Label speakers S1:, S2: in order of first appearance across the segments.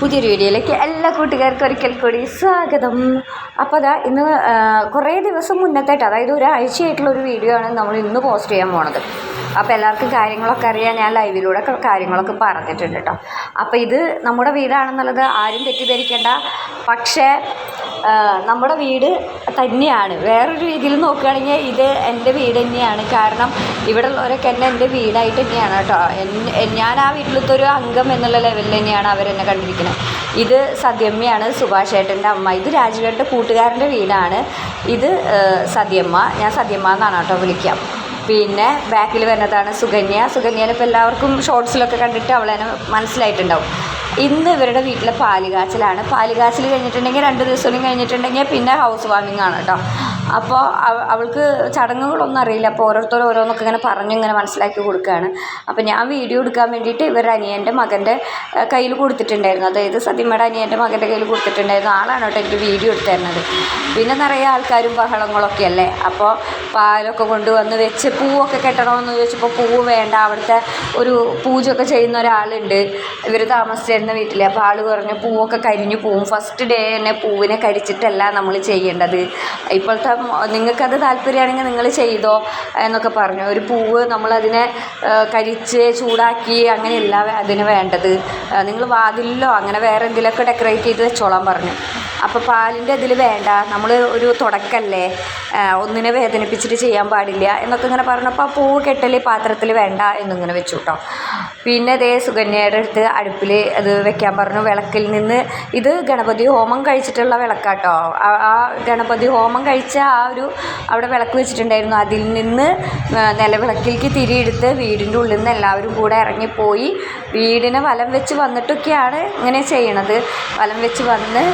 S1: പുതിയൊരു വീഡിയോയിലേക്ക് എല്ലാ കൂട്ടുകാർക്കും ഒരിക്കൽ കൂടി സ്വാഗതം. അപ്പോൾ അതാ ഇന്ന് കുറേ ദിവസം മുന്നത്തായിട്ട് അതായത് ഒരാഴ്ചയായിട്ടുള്ള ഒരു വീഡിയോ ആണ് നമ്മൾ ഇന്ന് പോസ്റ്റ് ചെയ്യാൻ പോണത്. അപ്പോൾ എല്ലാവർക്കും കാര്യങ്ങളൊക്കെ അറിയാൻ ഞാൻ ലൈവിലൂടെ കാര്യങ്ങളൊക്കെ പറഞ്ഞിട്ടുണ്ട് കേട്ടോ അപ്പോൾ ഇത് നമ്മുടെ വീടാണെന്നുള്ളത് ആരും തെറ്റിദ്ധരിക്കേണ്ട. പക്ഷേ നമ്മുടെ വീട് തന്നെയാണ്. വേറൊരു രീതിയിൽ നോക്കുകയാണെങ്കിൽ ഇത് എന്റെ വീട് തന്നെയാണ്. കാരണം ഇവിടെ ഉള്ളവരൊക്കെ എന്നെ എന്റെ വീടായിട്ട് തന്നെയാണ് കേട്ടോ. ഞാൻ ആ വീട്ടിലത്തെ ഒരു അംഗം എന്നുള്ള ലെവലിൽ തന്നെയാണ് അവരെന്നെ കണ്ടിരിക്കുന്നത്. ഇത് സദ്യമ്മയാണ് സുഭാഷ് ഏട്ടന്റെ അമ്മ. ഇത് രാജുവേട്ടന്റെ കൂട്ടുകാരന്റെ വീടാണ്. ഇത് സദ്യമ്മ. ഞാൻ സദ്യമ്മ എന്നാണ് കേട്ടോ വിളിക്കാം പിന്നെ ബാക്കിൽ വരുന്നതാണ് സുകന്യ. സുകന്യനെ ഇപ്പോൾ എല്ലാവർക്കും ഷോർട്സിലൊക്കെ കണ്ടിട്ട് അവളെ മനസ്സിലായിട്ടുണ്ടാവും. ഇന്ന് ഇവരുടെ വീട്ടിലെ പാലുകാച്ചലാണ്. പാലുകാച്ചൽ കഴിഞ്ഞിട്ടുണ്ടെങ്കിൽ രണ്ട് ദിവസം കഴിഞ്ഞിട്ടുണ്ടെങ്കിൽ പിന്നെ ഹൗസ് വാമിംഗ് ആണ് കേട്ടോ. അപ്പോൾ അവൾക്ക് ചടങ്ങുകളൊന്നും അറിയില്ല. അപ്പോൾ ഓരോരുത്തർ ഓരോന്നൊക്കെ ഇങ്ങനെ പറഞ്ഞ് ഇങ്ങനെ മനസ്സിലാക്കി കൊടുക്കുകയാണ്. അപ്പോൾ ഞാൻ വീഡിയോ എടുക്കാൻ വേണ്ടിയിട്ട് ഇവരുടെ അനിയന്റെ മകന്റെ കയ്യിൽ കൊടുത്തിട്ടുണ്ടായിരുന്നു. അതായത് സത്യമ്മയുടെ അനിയന്റെ മകന്റെ കയ്യിൽ കൊടുത്തിട്ടുണ്ടായിരുന്നു. ആളാണ് കേട്ടോ എനിക്ക് വീഡിയോ എടുത്തു തരുന്നത്. പിന്നെ നിറയെ ആൾക്കാരും ബഹളങ്ങളൊക്കെ അല്ലേ? അപ്പോൾ പാലൊക്കെ കൊണ്ടുവന്ന് വെച്ച് പൂവൊക്കെ കെട്ടണമെന്ന് ചോദിച്ചപ്പോൾ പൂവ് വേണ്ട. അവിടുത്തെ ഒരു പൂജയൊക്കെ ചെയ്യുന്ന ഒരാളുണ്ട്. ഇവർ താമസിച്ചിരുന്ന വീട്ടിൽ അപ്പോൾ ആൾ പറഞ്ഞു പൂവൊക്കെ കരിഞ്ഞു പോവും. ഫസ്റ്റ് ഡേ തന്നെ പൂവിനെ കരിച്ചിട്ടല്ല നമ്മൾ ചെയ്യേണ്ടത്. ഇപ്പോഴത്തെ നിങ്ങൾക്കത് താല്പര്യമാണെങ്കിൽ നിങ്ങൾ ചെയ്തോ എന്നൊക്കെ പറഞ്ഞു. ഒരു പൂവ് നമ്മളതിനെ കരിച്ച് ചൂടാക്കി അങ്ങനെയല്ല അതിന് വേണ്ടത്. നിങ്ങൾ വാതിലിലോ അങ്ങനെ വേറെ എന്തെങ്കിലുമൊക്കെ ഡെക്കറേറ്റ് ചെയ്ത് വെച്ചോളാൻ പറഞ്ഞു. അപ്പോൾ പാലിന്റെ ഇതിൽ വേണ്ട. നമ്മൾ ഒരു തുടക്കല്ലേ? ഒന്നിനെ വേദനിപ്പിച്ചിട്ട് ചെയ്യാൻ പാടില്ല എന്നൊക്കെ ഇങ്ങനെ പറഞ്ഞപ്പോൾ ആ പൂവ് കെട്ടൽ പാത്രത്തിൽ വേണ്ട എന്നിങ്ങനെ വെച്ചു കേട്ടോ പിന്നെ അതേ സുകന്യയുടെ അടുത്ത് അടുപ്പിൽ അത് വെക്കാൻ പറഞ്ഞു. വിളക്കിൽ നിന്ന് ഇത് ഗണപതി ഹോമം കഴിച്ചിട്ടുള്ള വിളക്കാട്ടോ. ആ ഗണപതി ഹോമം കഴിച്ച ആ ഒരു അവിടെ വിളക്ക് വെച്ചിട്ടുണ്ടായിരുന്നു. അതിൽ നിന്ന് നിലവിളക്കിലേക്ക് തിരിയെടുത്ത് വീടിന്റെ ഉള്ളിൽ നിന്ന് എല്ലാവരും കൂടെ ഇറങ്ങിപ്പോയി. വീടിനെ വലം വെച്ച് വന്നിട്ടൊക്കെയാണ് ഇങ്ങനെ ചെയ്യണത്. വലം വെച്ച് വന്ന്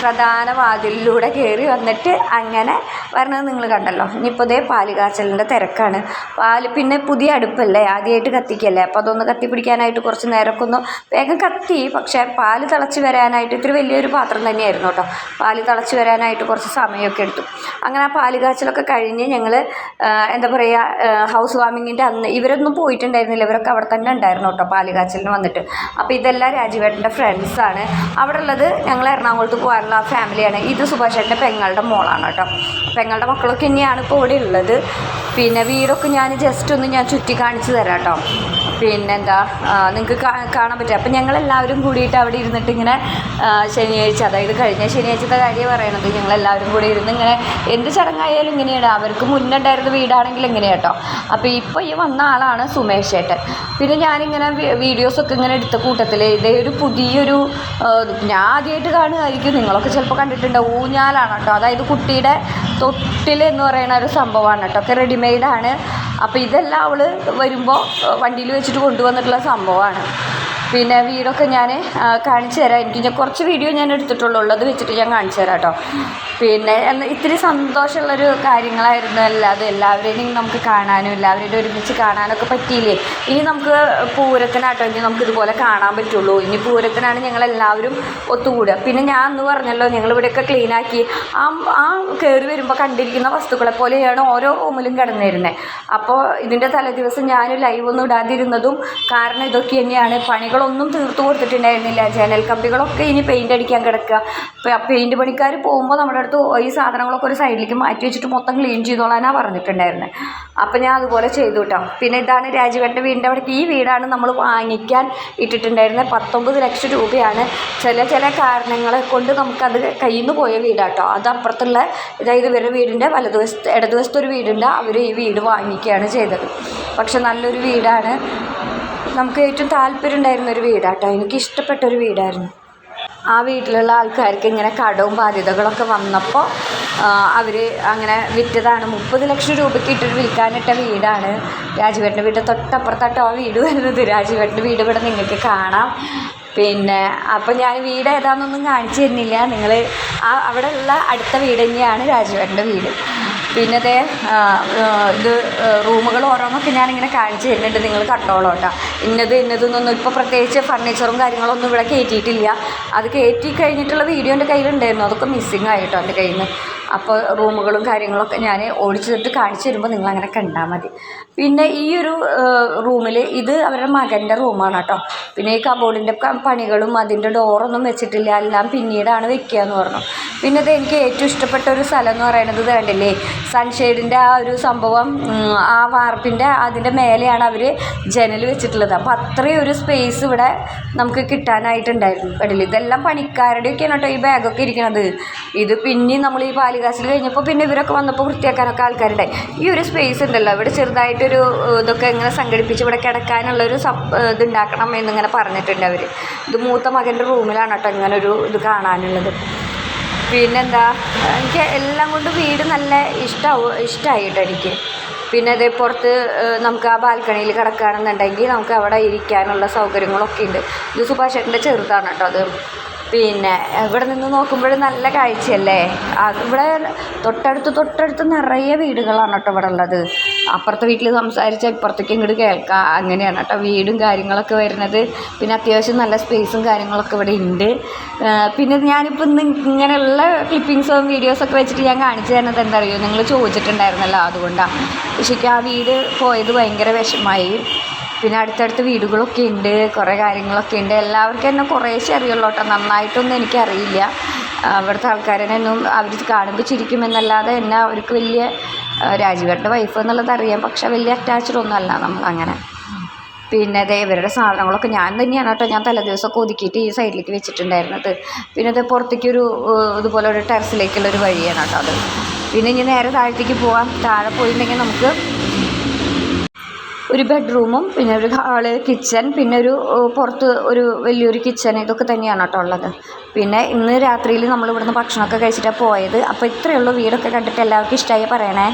S1: പ്രധാന വാതിലിലൂടെ കയറി വന്നിട്ട് അങ്ങനെ വരണത് നിങ്ങൾ കണ്ടല്ലോ. ഇനിയിപ്പോൾ ഇതേ പാൽ കാച്ചലിന്റെ തിരക്കാണ്. പാൽ പിന്നെ പുതിയ അടുപ്പല്ലേ? ആദ്യമായിട്ട് കത്തിക്കല്ലേ? അപ്പോൾ അതൊന്ന് കത്തിപ്പിടിക്കാനായിട്ട് കുറച്ച് നേരമൊക്കെ ഒന്ന് വേഗം കത്തി. പക്ഷേ പാൽ തിളച്ച് വരാനായിട്ട് ഇത്തിരി വലിയൊരു പാത്രം തന്നെയായിരുന്നു കേട്ടോ. പാൽ തിളച്ച് വരാനായിട്ട് കുറച്ച് സമയമൊക്കെ എടുത്തു. അങ്ങനെ ആ പാൽ കാച്ചലൊക്കെ കഴിഞ്ഞ് ഞങ്ങൾ എന്താ പറയുക ഹൗസ് വാമിങ്ങിന്റെ അന്ന് ഇവരൊന്നും പോയിട്ടുണ്ടായിരുന്നില്ല. ഇവരൊക്കെ അവിടെ തന്നെ ഉണ്ടായിരുന്നു കേട്ടോ പാൽ കാച്ചലിന് വന്നിട്ട്. അപ്പോൾ ഇതെല്ലാം രാജീവേട്ടന്റെ ഫ്രണ്ട്സാണ്. അവിടെ ഉള്ളത് ഞങ്ങൾ എറണാകുളത്ത് പോകാനുള്ള ആ ഫാമിലിയാണ് ഇത് സുഭാഷേട്ടന്റെ പെങ്ങളുടെ മോളാണ് കേട്ടോ. പെങ്ങളുടെ മക്കളൊക്കെ തന്നെയാണ് ഇപ്പോൾ ഇവിടെ ഉള്ളത്. പിന്നെ വീടൊക്കെ ഞാൻ ജസ്റ്റ് ഒന്ന് ഞാൻ ചുറ്റി കാണിച്ചു തരാം കേട്ടോ. പിന്നെന്താ നിങ്ങൾക്ക് കാണാൻ പറ്റും. അപ്പം ഞങ്ങളെല്ലാവരും കൂടിയിട്ട് അവിടെ ഇരുന്നിട്ട് ഇങ്ങനെ ശനിയാഴ്ച അതായത് കഴിഞ്ഞ ശനിയാഴ്ചത്തെ കാര്യം പറയണത്. ഞങ്ങളെല്ലാവരും കൂടി ഇരുന്ന് ഇങ്ങനെ എന്ത് ചടങ്ങായാലും ഇങ്ങനെയാണ്. അവർക്ക് മുന്നേ ഉണ്ടായിരുന്ന വീടാണെങ്കിൽ ഇങ്ങനെയാട്ടോ അപ്പോൾ ഇപ്പോൾ ഈ വന്ന ആളാണ് സുമേഷ് ഏട്ടൻ. പിന്നെ ഞാനിങ്ങനെ വീഡിയോസൊക്കെ ഇങ്ങനെ എടുത്ത കൂട്ടത്തിൽ ഇതേ ഒരു പുതിയൊരു ഞാൻ ആദ്യമായിട്ട് കാണുമായിരിക്കും നിങ്ങളൊക്കെ ചിലപ്പോൾ കണ്ടിട്ടുണ്ട് ഊഞ്ഞാലാണ് കേട്ടോ അതായത് കുട്ടിയുടെ തൊട്ടിൽ എന്ന് പറയുന്ന ഒരു സംഭവമാണ് കേട്ടോ. ഒക്കെ റെഡിമെയ്ഡാണ് അപ്പോൾ ഇതെല്ലാം അവൾ വരുമ്പോൾ വണ്ടിയിൽ വെച്ചിട്ട് കൊണ്ടുവന്നിട്ടുള്ള സംഭവമാണ്. പിന്നെ വീടൊക്കെ ഞാൻ കാണിച്ചു തരാം. എനിക്ക് ഞാൻ കുറച്ച് വീഡിയോ ഞാൻ എടുത്തിട്ടുള്ളൂ. ഉള്ളത് വെച്ചിട്ട് ഞാൻ കാണിച്ചു തരാം കേട്ടോ. പിന്നെ ഇത്തിരി സന്തോഷമുള്ളൊരു കാര്യങ്ങളായിരുന്നു അല്ലാതെ എല്ലാവരെയും നമുക്ക് കാണാനും എല്ലാവരെയും ഒരുമിച്ച് കാണാനൊക്കെ പറ്റിയില്ലേ? ഇനി നമുക്ക് പൂരത്തിനാട്ടോ ഇനി നമുക്ക് ഇതുപോലെ കാണാൻ പറ്റുള്ളൂ. ഇനി പൂരത്തിനാണ് ഞങ്ങൾ എല്ലാവരും ഒത്തുകൂടുക. പിന്നെ ഞാൻ അന്ന് പറഞ്ഞല്ലോ ഞങ്ങളിവിടെയൊക്കെ ക്ലീനാക്കി ആ ആ കയറി വരുമ്പോൾ കണ്ടിരിക്കുന്ന വസ്തുക്കളെ പോലെയാണ് ഓരോ റൂമിലും കിടന്നിരുന്നത് അപ്പോൾ ഇതിന്റെ തലേദിവസം ഞാൻ ലൈവ് ഒന്നും ഇടാതിരുന്നതും കാരണം ഇതൊക്കെ തന്നെയാണ്. പണികളൊന്നും തീർത്തു കൊടുത്തിട്ടുണ്ടായിരുന്നില്ല. ജനൽ കമ്പികളൊക്കെ ഇനി പെയിന്റ് അടിക്കാൻ കിടക്കുക. പെയിന്റ് പണിക്കാർ പോകുമ്പോൾ നമ്മുടെ അടുത്ത് ഈ സാധനങ്ങളൊക്കെ ഒരു സൈഡിലേക്ക് മാറ്റി വെച്ചിട്ട് മൊത്തം ക്ലീൻ ചെയ്തോളാനാണ് പറഞ്ഞിട്ടുണ്ടായിരുന്നത് അപ്പം ഞാൻ അതുപോലെ ചെയ്തു കേട്ടോ പിന്നെ ഇതാണ് രാജുവേട്ടന്റെ വീടിന്റെ അവിടേക്ക് ഈ വീടാണ് നമ്മൾ വാങ്ങിക്കാൻ ഇട്ടിട്ടുണ്ടായിരുന്നത് പത്തൊമ്പത് ലക്ഷം രൂപയാണ്. ചില ചില കാരണങ്ങളെ കൊണ്ട് നമുക്കത് കയ്യിൽ നിന്ന് പോയ വീടാട്ടോ അത് അപ്പുറത്തുള്ള അതായത് ഇവരുടെ വീടിന്റെ വലതുവശത്ത് ഇടതുവശത്ത് ഒരു വീടുണ്ട്. അവർ ഈ വീട് വാങ്ങിക്കുകയാണ് ചെയ്തത്. പക്ഷെ നല്ലൊരു വീടാണ്. നമുക്ക് ഏറ്റവും താല്പര്യം ഉണ്ടായിരുന്ന ഒരു വീടാട്ടോ എനിക്ക് ഇഷ്ടപ്പെട്ട ഒരു വീടായിരുന്നു. ആ വീട്ടിലുള്ള ആൾക്കാർക്ക് ഇങ്ങനെ കടവും ബാധ്യതകളൊക്കെ വന്നപ്പോൾ അവർ അങ്ങനെ വിറ്റതാണ്. മുപ്പത് ലക്ഷം രൂപയ്ക്ക് ഇട്ടിട്ട് വിൽക്കാനിട്ട വീടാണ് രാജുവേട്ടന്റെ വീട്. തൊട്ടപ്പുറത്താട്ടോ ആ വീട് വരുന്നത്? രാജുവേട്ടന്റെ വീട് ഇവിടെ നിങ്ങൾക്ക് കാണാം. പിന്നെ അപ്പം ഞാൻ വീട് ഏതാണെന്നൊന്നും കാണിച്ചു തരുന്നില്ല നിങ്ങൾ ആ അവിടെയുള്ള അടുത്ത വീട് തന്നെയാണ് രാജുവേട്ടന്റെ വീട്. പിന്നെ ആ, ഇത് റൂമുകൾ ഓരോന്നൊക്കെ ഞാനിങ്ങനെ കാണിച്ച് തരുന്നുണ്ട്. നിങ്ങൾ കണ്ടോളൂ കേട്ടോ. ഇന്നത് ഇന്നതെന്നൊന്നും ഇപ്പോൾ പ്രത്യേകിച്ച് ഫർണിച്ചറും കാര്യങ്ങളൊന്നും ഇവിടെ കയറ്റിയിട്ടില്ല അത് കയറ്റി കഴിഞ്ഞിട്ടുള്ള വീഡിയോ എന്റെ കയ്യിലുണ്ടായിരുന്നു. അതൊക്കെ മിസ്സിങ് ആയിട്ടോ എന്റെ കയ്യിൽ നിന്ന് അപ്പോൾ റൂമുകളും കാര്യങ്ങളൊക്കെ ഞാൻ ഓടിച്ചിട്ട് കാണിച്ചു തരുമ്പോൾ നിങ്ങളങ്ങനെ കണ്ടാൽ മതി. പിന്നെ ഈ ഒരു റൂമിൽ ഇത് അവരുടെ മകന്റെ റൂമാണ് കേട്ടോ പിന്നെ ഈ കബോർഡിന്റെ പണികളും അതിന്റെ ഡോറൊന്നും വെച്ചിട്ടില്ല. എല്ലാം പിന്നീടാണ് വെക്കുക എന്ന് പറഞ്ഞു. പിന്നെ ഇത് എനിക്ക് ഏറ്റവും ഇഷ്ടപ്പെട്ട ഒരു സ്ഥലം എന്ന് പറയുന്നത് കണ്ടില്ലേ? സൺഷെയ്ഡിന്റെ ആ ഒരു സംഭവം ആ വാർപ്പിന്റെ അതിന്റെ മേലെയാണ് അവർ ജനൽ വെച്ചിട്ടുള്ളത്. അപ്പോൾ അത്രയും ഒരു സ്പേസ് ഇവിടെ നമുക്ക് കിട്ടാനായിട്ടുണ്ടായിരുന്നു. കണ്ടില്ലേ? ഇതെല്ലാം പണിക്കാരുടെയൊക്കെയാണ് കേട്ടോ ഈ ബാഗൊക്കെ ഇരിക്കുന്നത് ഇത് പിന്നെയും നമ്മൾ ഈ പാലുകാസിൽ കഴിഞ്ഞപ്പോൾ പിന്നെ ഇവരൊക്കെ വന്നപ്പോൾ വൃത്തിയാക്കാനൊക്കെ ആൾക്കാരുണ്ടായി. ഈ ഒരു സ്പേസ് ഉണ്ടല്ലോ ഇവിടെ ചെറുതായിട്ടൊരു ഇതൊക്കെ ഇങ്ങനെ സംഘടിപ്പിച്ച് ഇവിടെ കിടക്കാനുള്ളൊരു സപ് ഇതുണ്ടാക്കണം എന്നിങ്ങനെ പറഞ്ഞിട്ടുണ്ട് അവർ ഇത് മൂത്ത മകന്റെ റൂമിലാണ് കേട്ടോ ഇങ്ങനെ ഒരു ഇത് കാണാനുള്ളത്. പിന്നെന്താ എനിക്ക് എല്ലാം കൊണ്ടും വീട് നല്ല ഇഷ്ടമാവും ഇഷ്ടമായി കേട്ടോ എനിക്ക്. പിന്നെ അതേ പുറത്ത് നമുക്ക് ആ ബാൽക്കണിയിൽ കിടക്കുകയാണെന്നുണ്ടെങ്കിൽ നമുക്ക് അവിടെ ഇരിക്കാനുള്ള സൗകര്യങ്ങളൊക്കെ ഉണ്ട്. ഇത് സുഭാഷേട്ടന്റെ ചെറുതാണ് കേട്ടോ അത്. പിന്നെ ഇവിടെ നിന്ന് നോക്കുമ്പോൾ നല്ല കാഴ്ചയല്ലേ? ഇവിടെ തൊട്ടടുത്ത് തൊട്ടടുത്ത് നിറയെ വീടുകളാണ് കേട്ടോ ഇവിടെ ഉള്ളത്. അപ്പുറത്തെ വീട്ടിൽ സംസാരിച്ചാൽ ഇപ്പുറത്തേക്ക് ഇങ്ങോട്ട് കേൾക്കാം. അങ്ങനെയാണ് കേട്ടോ വീടും കാര്യങ്ങളൊക്കെ വരുന്നത്. പിന്നെ അത്യാവശ്യം നല്ല സ്പേസും കാര്യങ്ങളൊക്കെ ഇവിടെ ഉണ്ട് പിന്നെ ഞാനിപ്പോൾ ഇന്ന് ഇങ്ങനെയുള്ള ക്ലിപ്പിങ്സും വീഡിയോസൊക്കെ വെച്ചിട്ട് ഞാൻ കാണിച്ചു തരുന്നത് എന്താ അറിയുമോ നിങ്ങൾ ചോദിച്ചിട്ടുണ്ടായിരുന്നല്ലോ അതുകൊണ്ടാണ് പക്ഷേ ആ വീട് പോയത് ഭയങ്കര വിഷമമായി പിന്നെ അടുത്തടുത്ത് വീടുകളൊക്കെ ഉണ്ട് കുറേ കാര്യങ്ങളൊക്കെ ഉണ്ട്. എല്ലാവർക്കും എന്നെ കുറേശ്ശെ അറിയുള്ളൂ കേട്ടോ നന്നായിട്ടൊന്നും എനിക്കറിയില്ല. അവിടുത്തെ ഇവിടുത്തെ ആൾക്കാരെന്നൊന്നും അവർ കാണുമ്പോൾ ചിരിക്കുമെന്നല്ലാതെ എന്നെ അവർക്ക് വലിയ രാജീവേട്ടന്റെ വൈഫ് എന്നുള്ളത് അറിയാം. പക്ഷേ വലിയ അറ്റാച്ച്ഡ് അല്ല നമ്മളങ്ങനെ. പിന്നെ ദേ ഇവരുടെ സാധനങ്ങളൊക്കെ ഞാൻ തന്നെയാണ് കേട്ടോ. ഞാൻ തലേദിവസമൊക്കെ ഒതുക്കിയിട്ട് ഈ സൈഡിലേക്ക് വെച്ചിട്ടുണ്ടായിരുന്നത്. പിന്നെ ഇത് പുറത്തേക്കൊരു ഇതുപോലെ ഒരു ടെറസിലേക്കുള്ള ഒരു വഴിയാണ് കേട്ടോ അത്. പിന്നെ ഇനി നേരെ താഴത്തേക്ക് പോവാം. താഴെ പോയിട്ടുണ്ടെങ്കിൽ നമുക്ക് ഒരു ബെഡ്റൂമും പിന്നെ ഒരു ഹാൾ കിച്ചൺ പിന്നെ ഒരു പുറത്ത് ഒരു വലിയൊരു കിച്ചൺ ഇതൊക്കെ തന്നെയാണ് കേട്ടോ ഉള്ളത്. പിന്നെ ഇന്ന് രാത്രിയിൽ നമ്മൾ ഇവിടുന്ന് ഭക്ഷണമൊക്കെ കഴിച്ചിട്ടാണ് പോയത്. അപ്പോൾ ഇത്രയേ ഉള്ളൂ വീടൊക്കെ കണ്ടിട്ട് എല്ലാവർക്കും ഇഷ്ടമായി പറയണേ.